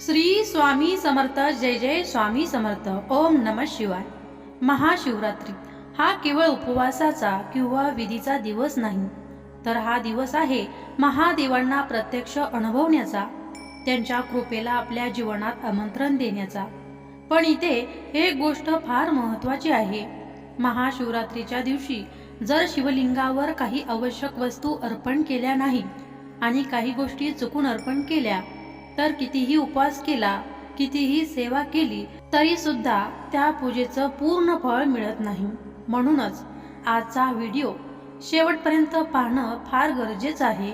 श्री स्वामी समर्थ जय जय स्वामी समर्थ ओम नम शिवाय. महाशिवरात्री. हा केवळ उपवासाचा किंवा विधीचा दिवस नाही तर हा दिवस आहे महादेवांना प्रत्यक्ष अनुभवण्याचा त्यांच्या कृपेला आपल्या जीवनात आमंत्रण देण्याचा. पण इथे एक गोष्ट फार महत्वाची आहे. महाशिवरात्रीच्या दिवशी जर शिवलिंगावर काही आवश्यक वस्तू अर्पण केल्या नाही आणि काही गोष्टी चुकून अर्पण केल्या तर कितीही उपवास केला कितीही सेवा केली तरी सुद्धा त्या पूजेचं पूर्ण फळ मिळत नाही. म्हणूनच आजचा व्हिडिओ शेवटपर्यंत पाहणं फार गरजेचं आहे.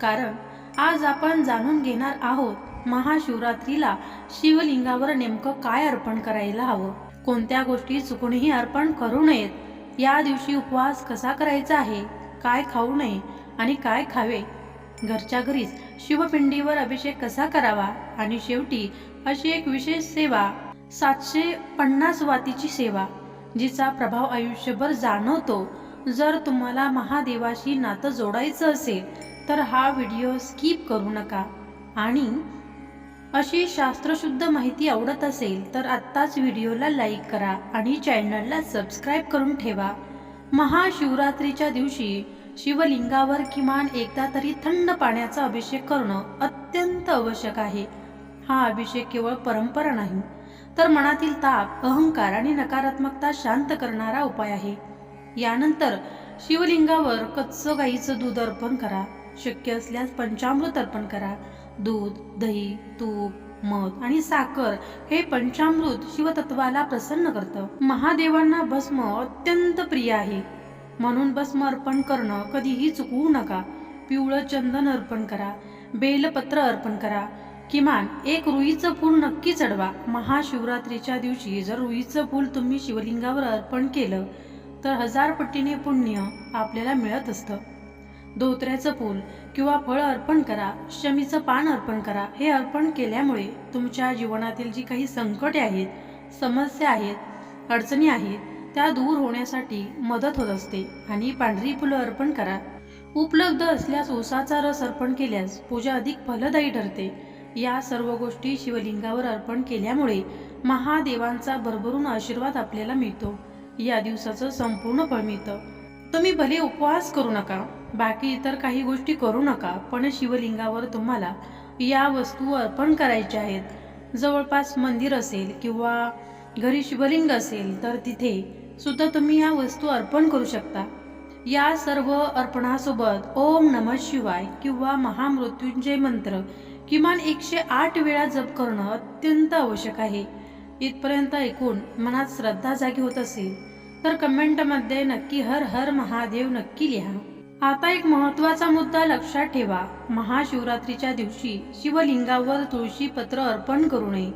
कारण आज आपण जाणून घेणार आहोत महाशिवरात्रीला शिवलिंगावर नेमकं काय अर्पण करायला हवं? कोणत्या गोष्टी चुकूनही अर्पण करू नयेत? या दिवशी उपवास कसा करायचा आहे? काय खाऊ नये? आणि काय खावे? घरच्या घरीच शिवपिंडीवर अभिषेक कसा करावा? आणि शेवटी अशी एक विशेष सेवा सातशे पन्नास वातीची सेवा जिचा प्रभाव आयुष्यभर जाणवतो. जर तुम्हाला महादेवाशी नातं जोडायचं असेल तर हा व्हिडिओ स्किप करू नका. आणि अशी शास्त्रशुद्ध माहिती आवडत असेल तर आत्ताच व्हिडिओला लाईक करा आणि चॅनलला सबस्क्राईब करून ठेवा. महाशिवरात्रीच्या दिवशी शिवलिंगावर किमान एकदा तरी थंड पाण्याचा अभिषेक करणं अत्यंत आवश्यक आहे. हा अभिषेक केवळ परंपरा नाही तर मनातील ताप अहंकार आणि नकारात्मकता शांत करणारा उपाय आहे. यानंतर शिवलिंगावर कच्चं गाईचं दूध अर्पण करा. शक्य असल्यास पंचामृत अर्पण करा. दूध दही तूप मध आणि साखर हे पंचामृत शिवतत्वाला प्रसन्न करतं. महादेवांना भस्म अत्यंत प्रिय आहे. म्हणून भस्म अर्पण करणं कधीही चुकवू नका. पिवळं चंदन अर्पण करा. बेलपत्र अर्पण करा. किमान एक रुईचं फूल नक्की चढवा महाशिवरात्रीच्या दिवशी जर रुईचं फूल तुम्ही शिवलिंगावर अर्पण केलं तर हजार पट्टीने पुण्य आपल्याला मिळत असतं. धोत्र्याचं फूल किंवा फळ अर्पण करा. शमीचं पान अर्पण करा. हे अर्पण केल्यामुळे तुमच्या जीवनातील जी काही संकटे आहेत समस्या आहेत अडचणी आहेत त्या दूर होण्यासाठी मदत होत असते. आणि पांढरी फुलं अर्पण करा. उपलब्ध असल्यास ऊसाचा रस अर्पण केल्यास पूजा अधिक फलदायी ठरते. या सर्व गोष्टी शिवलिंगावर अर्पण केल्यामुळे महादेवांचा भरभरून आशीर्वाद आपल्याला मिळतो. या दिवसाचं संपूर्ण फळ मिळतं. तुम्ही भले उपवास करू नका बाकी इतर काही गोष्टी करू नका पण शिवलिंगावर तुम्हाला या वस्तू अर्पण करायच्या आहेत. जवळपास मंदिर असेल किंवा घरी शिवलिंग असेल तर तिथे सुद्धा तुम्ही ह्या वस्तू अर्पण करू शकता. या सर्व अर्पणासोबत ओम नम शिवाय किंवा महामृत्युंजय मंत्र किमान एकशे आठ वेळा जप करणं अत्यंत आवश्यक आहे. इथपर्यंत ऐकून मनात श्रद्धा जागी होत असेल तर कमेंटमध्ये नक्की हर हर महादेव नक्की लिहा. आता एक महत्त्वाचा मुद्दा लक्षात ठेवा. महाशिवरात्रीच्या दिवशी शिवलिंगावर तुळशी पत्र अर्पण करू नये.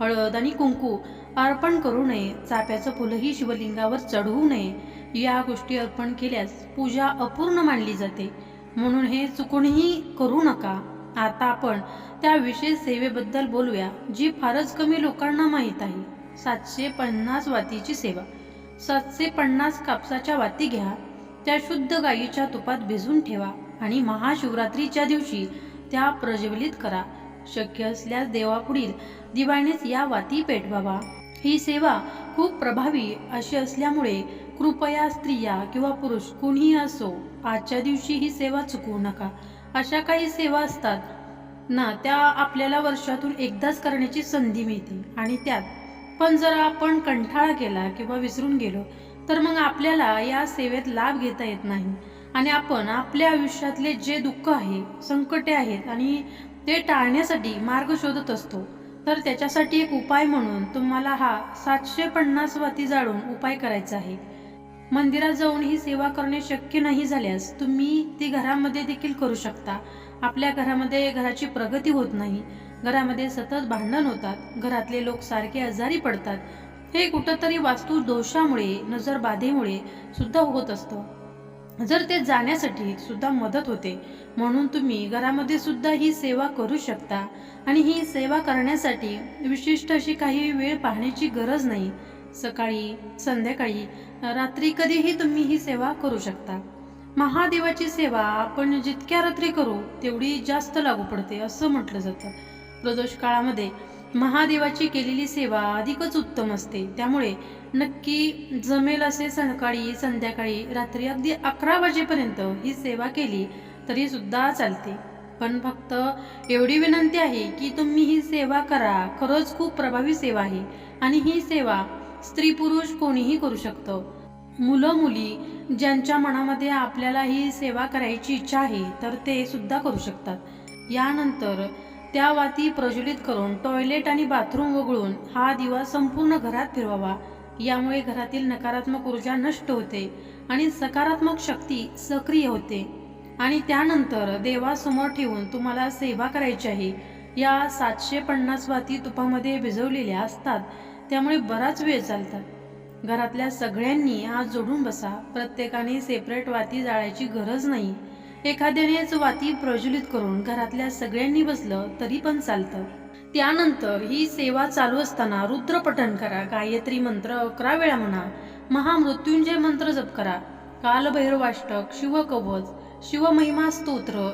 हळद आणि कुंकू अर्पण करू नये चाफ्याचं फुलंही शिवलिंगावर चढवू नये. या गोष्टी अर्पण केल्यास पूजा अपूर्ण मानली जाते. म्हणून हे चुकूनही करू नका. आता आपण त्या विशेष सेवेबद्दल बोलूया जी फारच कमी लोकांना माहीत आहे. सातशे पन्नास वातीची सेवा. सातशे पन्नास कापसाच्या वाती घ्या. त्या शुद्ध गायीच्या तुपात भिजून ठेवा आणि महाशिवरात्रीच्या दिवशी त्या प्रज्वलित करा. शक्य असल्यास देवापुढील दिवाणीच या वाती पेटवावा. ही सेवा खूप प्रभावी अशी असल्यामुळे कृपया स्त्रिया किंवा पुरुष कुणीही असो आजच्या दिवशी ही सेवा चुकवू नका. अशा काही सेवा असतात ना त्या आपल्याला वर्षातून एकदाच करण्याची संधी मिळते. आणि त्यात पण जर आपण कंठाळा केला किंवा विसरून गेलो तर मग आपल्याला या सेवेत लाभ घेता येत नाही. आणि आपण आपल्या आयुष्यातले जे दुःख आहे संकटे आहेत आणि ते टाळण्यासाठी मार्ग शोधत असतो. तर त्याच्यासाठी एक उपाय म्हणून तुम्हाला हा सातशे पन्नास वाती जाळून उपाय करायचा आहे. मंदिरात जाऊन ही सेवा करणे शक्य नाही झाल्यास तुम्ही ती घरामध्ये देखील करू शकता. आपल्या घरामध्ये घराची प्रगती होत नाही. घरामध्ये सतत भांडण होतात. घरातले लोक सारखे आजारी पडतात. हे कुठंतरी वास्तू दोषामुळे नजरबाधेमुळे सुद्धा होत असतं. जर ते जाण्यासाठी सुद्धा मदत होते म्हणून तुम्ही घरामध्ये सुद्धा ही सेवा करू शकता. आणि ही सेवा करण्यासाठी विशिष्ट अशी काही वेळ पाहण्याची गरज नाही. सकाळी संध्याकाळी रात्री कधीही तुम्ही ही सेवा करू शकता. महादेवाची सेवा आपण जितक्या रात्री करू तेवढी जास्त लागू पडते असं म्हटलं जातं. प्रदोष काळामध्ये महादेवाची केलेली सेवा अधिकच उत्तम असते. त्यामुळे नक्की जमेल असे सकाळी संध्याकाळी रात्री अगदी अकरा वाजेपर्यंत ही सेवा केली तरी सुद्धा चालते. पण फक्त एवढी विनंती आहे की तुम्ही ही सेवा करा. खरंच खूप प्रभावी सेवा आहे आणि ही सेवा स्त्री पुरुष कोणीही करू शकतं. मुलं मुली ज्यांच्या मनामध्ये आपल्याला ही सेवा करायची इच्छा आहे तर ते सुद्धा करू शकतात. यानंतर त्या वाती प्रज्वलित करून टॉयलेट आणि बाथरूम वगळून हा दिवा संपूर्ण घरात फिरवावा. यामुळे घरातील नकारात्मक ऊर्जा नष्ट होते आणि सकारात्मक शक्ती सक्रिय होते. आणि त्यानंतर देवासमोर ठेवून तुम्हाला सेवा करायची आहे. या सातशे पन्नास वाती तुपामध्ये भिजवलेल्या असतात. त्यामुळे बराच वेळ चालतात. घरातल्या सगळ्यांनी हात जोडून बसा. प्रत्येकाने सेपरेट वाती जाळायची गरज नाही. एखाद्यानेच वाती प्रज्वलित करून घरातल्या सगळ्यांनी बसलं तरी पण चालतं. त्यानंतर ही सेवा चालू असताना रुद्रपठण करा गायत्री मंत्र अकरा वेळा म्हणा महामृत्युंजय मंत्र जप करा कालभैरवाष्टक शिवकवच शिवमहिमा स्तोत्र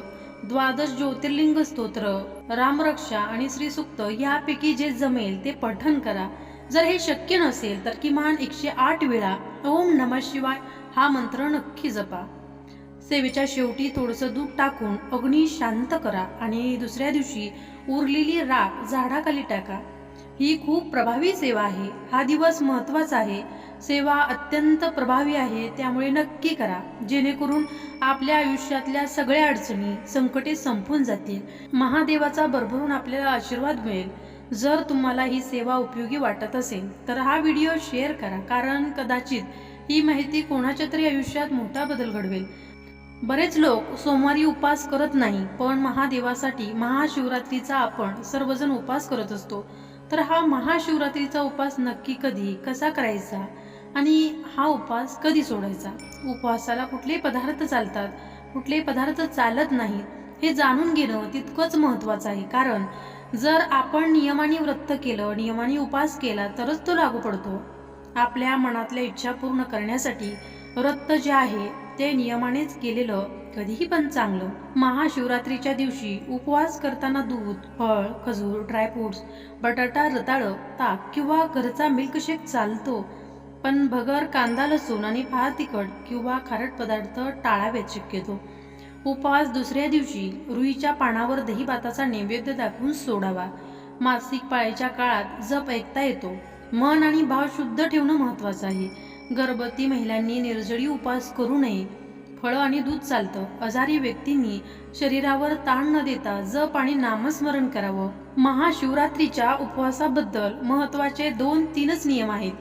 द्वादश ज्योतिर्लिंग स्तोत्र रामरक्षा आणि श्रीसुक्त यापैकी जे जमेल ते पठण करा. जर हे शक्य नसेल तर किमान एकशे आठ वेळा ओम नम शिवाय हा मंत्र नक्की जपा. सेवेच्या शेवटी थोडंसं दूध टाकून अग्नी शांत करा आणि दुसऱ्या दिवशी उरलेली राख झाडाखाली टाका. ही खूप प्रभावी सेवा आहे. हा दिवस महत्त्वाचा आहे. सेवा अत्यंत प्रभावी आहे त्यामुळे नक्की करा. जेणेकरून आपल्या आयुष्यातल्या सगळ्या अडचणी संकटे संपून जातील. महादेवाचा भरभरून आपल्याला आशीर्वाद मिळेल. जर तुम्हाला ही सेवा उपयोगी वाटत असेल तर हा व्हिडिओ शेअर करा कारण कदाचित ही माहिती कोणाच्या तरी आयुष्यात मोठा बदल घडवेल. बरेच लोक सोमवारी उपास करत नाही पण महादेवासाठी महाशिवरात्रीचा आपण सर्वजण उपास करत असतो. तर हा महाशिवरात्रीचा उपास नक्की कधी कसा करायचा? आणि हा उपास कधी सोडायचा? उपवासाला कुठले पदार्थ चालतात कुठले पदार्थ चालत नाहीत हे जाणून घेणं तितकंच महत्त्वाचं आहे. कारण जर आपण नियमाने व्रत केलं नियमाने उपास केला तरच तो लागू पडतो. आपल्या मनातल्या इच्छा पूर्ण करण्यासाठी व्रत जे आहे ते नियमानेच केलेलं कधीही पण चांगलं. महाशिवरात्रीच्या दिवशी उपवास करताना दूध फळ खजूर ड्रायफ्रुट्स बटाटा रताळं ताक किंवा घरचा मिल्कशेक चालतो. पण भगर कांदा लसूण आणि फार तिखट किंवा खारट पदार्थ टाळावेत शक्यतो. उपवास दुसऱ्या दिवशी रुईच्या पानावर दही भाताचा नैवेद्य दाखवून सोडावा. मासिक पाळीच्या काळात जप ऐकता येतो. मन आणि भाव शुद्ध ठेवणं महत्वाचं आहे. गर्भवती महिलांनी निर्जळी उपवास करू नये. फळं आणि दूध चालतं. आजारी व्यक्तींनी शरीरावर ताण न देता जप आणि नामस्मरण करावं. महाशिवरात्रीच्या उपवासाबद्दल महत्त्वाचे दोन तीनच नियम आहेत.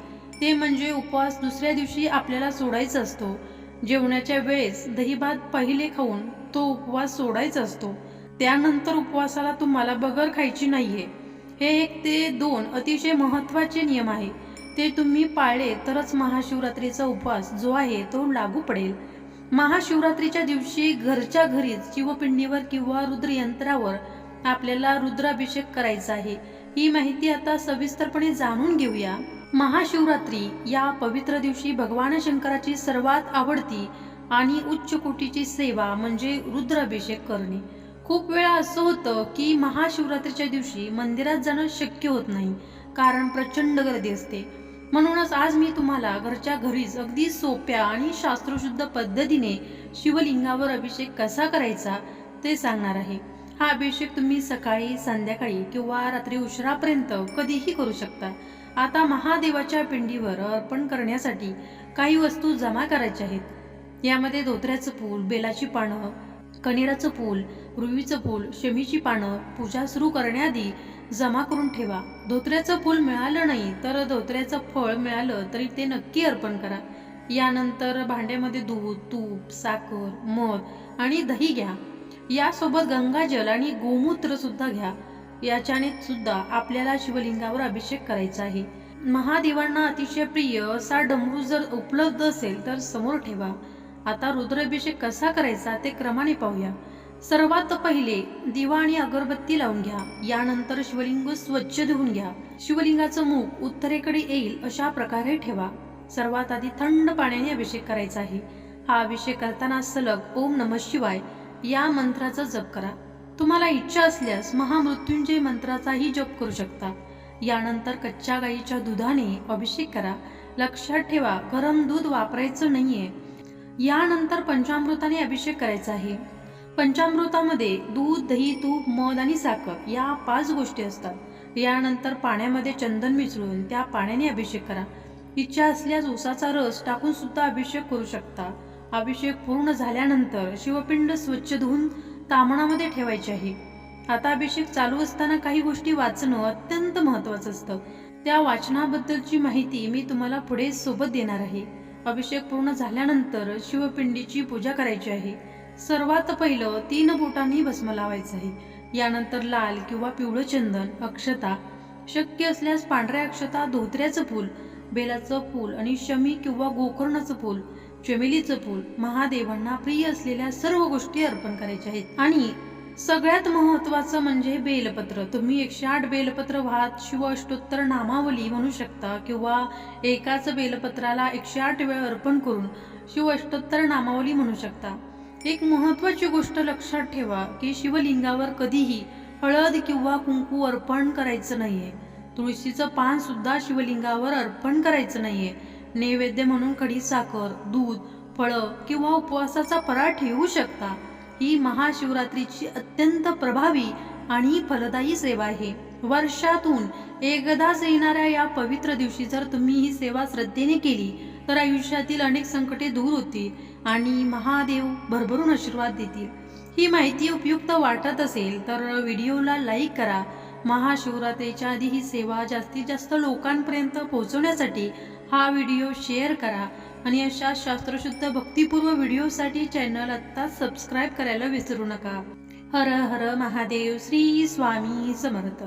ते म्हणजे उपवास दुसऱ्या दिवशी आपल्याला सोडायचा असतो. जेवणाच्या वेळेस दहीभात पहिले खाऊन तो उपवास सोडायचा असतो. त्यानंतर उपवासाला तुम्हाला बगर खायची नाहीये. हे एक ते दोन अतिशय महत्त्वाचे नियम आहे. ते तुम्ही पाळले तरच महाशिवरात्रीचा उपवास जो आहे तो लागू पडेल. महाशिवरात्रीच्या दिवशी घरच्या घरीच शिवपिंडीवर किंवा रुद्रयंत्रावर आपल्याला रुद्राभिषेक करायचा आहे. ही माहिती आता सविस्तरपणे जाणून घेऊया. महाशिवरात्री या पवित्र दिवशी भगवान शंकराची सर्वात आवडती आणि उच्च कोटीची सेवा म्हणजे रुद्राभिषेक करणे. खूप वेळा असं होतं की महाशिवरात्रीच्या दिवशी मंदिरात जाणं शक्य होत नाही कारण प्रचंड गर्दी असते. म्हणूनच आज मी तुम्हाला घरच्या घरीच अगदी सोप्या आणि शास्त्रशुद्ध पद्धतीने शिवलिंगावर अभिषेक कसा करायचा ते सांगणार आहे. हा अभिषेक तुम्ही सकाळी संध्याकाळी किंवा रात्री उशिरापर्यंत कधीही करू शकता. आता महादेवाच्या पिंडीवर अर्पण करण्यासाठी काही वस्तू जमा करायच्या आहेत. यामध्ये धोत्र्याचं फूल बेलाची पानं कणेराचं फूल रुईचं फूल शमीची पानं पूजा सुरू करण्याआधी जमा करून ठेवा. धोत्र्याचं फूल मिळालं नाही तर धोत्र्याचं फळ मिळालं तरी ते नक्की अर्पण करा. यानंतर भांड्यामध्ये दूध तूप साखर मध आणि दही घ्या. यासोबत गंगाजल आणि गोमूत्र सुद्धा घ्या. याच्याने सुद्धा आपल्याला शिवलिंगावर अभिषेक करायचा आहे. महादेवांना अतिशय प्रिय असा डमरू जर उपलब्ध असेल तर समोर ठेवा. आता रुद्राभिषेक कसा करायचा ते क्रमाने पाहूया. सर्वात पहिले दिवा आणि अगरबत्ती लावून घ्या. यानंतर शिवलिंग स्वच्छ धुवून घ्या. शिवलिंगाचं मुख उत्तरेकडे येईल अशा प्रकारे ठेवा. सर्वात आधी थंड पाण्याने अभिषेक करायचा आहे. हा अभिषेक करताना सलग ओम नम शिवाय या मंत्राचा जप करा. तुम्हाला इच्छा असल्यास महामृत्युंजय मंत्राचाही जप करू शकता. यानंतर कच्च्या गाईच्या दुधाने अभिषेक करा. लक्षात ठेवा गरम दूध वापरायचं नाहीये. यानंतर पंचामृताने अभिषेक करायचा आहे. पंचामृतामध्ये दूध दही तूप मध आणि साखर या पाच गोष्टी असतात. यानंतर पाण्यामध्ये चंदन मिसळून त्या पाण्याने अभिषेक करा. इच्छा असल्यास उसाचा रस टाकून सुद्धा अभिषेक करू शकता. अभिषेक पूर्ण झाल्यानंतर शिवपिंड स्वच्छ धुवून तामणामध्ये ठेवायचे आहे. आता अभिषेक चालू असताना काही गोष्टी वाचणं अत्यंत महत्वाचं असतं. त्या वाचनाबद्दलची माहिती मी तुम्हाला पुढे सोबत देणार आहे. अभिषेक पूर्ण झाल्यानंतर शिवपिंडीची पूजा करायची आहे. सर्वात पहिलं तीन बोटांनी भस्म लावायचं आहे यानंतर लाल किंवा पिवळं चंदन अक्षता शक्य असल्यास पांढऱ्या अक्षता धोत्र्याचं फूल बेलाचं फूल आणि शमी किंवा गोकर्णाचं फूल चमेलीचं फूल महादेवांना प्रिय असलेल्या सर्व गोष्टी अर्पण करायच्या आहेत. आणि सगळ्यात महत्वाचं म्हणजे बेलपत्र. तुम्ही एकशे आठ बेलपत्र वाहत शिव अष्टोत्तर नामावली म्हणू शकता किंवा एकाच बेलपत्राला एकशे आठ वेळ अर्पण करून शिव अष्टोत्तर नामावली म्हणू शकता. एक महत्वाची गोष्ट लक्षात ठेवा की शिवलिंगावर कधीही हळद किंवा कुंकू अर्पण करायचं नाहीये. तुळशीचं पान सुद्धा शिवलिंगावर अर्पण करायचं नाहीये. नैवेद्य म्हणून कढी साखर दूध फळं किंवा उपवासाचा फराळ ठेवू शकता. ही महाशिवरात्रीची अत्यंत प्रभावी आणि फलदायी सेवा आहे. वर्षातून एकदाच येणाऱ्या या पवित्र दिवशी जर तुम्ही ही सेवा श्रद्धेने केली तर आयुष्यातील अनेक संकटे दूर होतील आणि महादेव भरभरून आशीर्वाद देतील. ही माहिती उपयुक्त वाटत असेल तर व्हिडिओला लाईक करा. महाशिवरात्रीच्या आधी ही सेवा जास्तीत जास्त लोकांपर्यंत पोहोचवण्यासाठी हा व्हिडिओ शेअर करा आणि अशा शास्त्रशुद्ध भक्तिपूर्व व्हिडिओसाठी चॅनल आत्ता सबस्क्राईब करायला विसरू नका. हर हर महादेव श्री स्वामी समर्थ.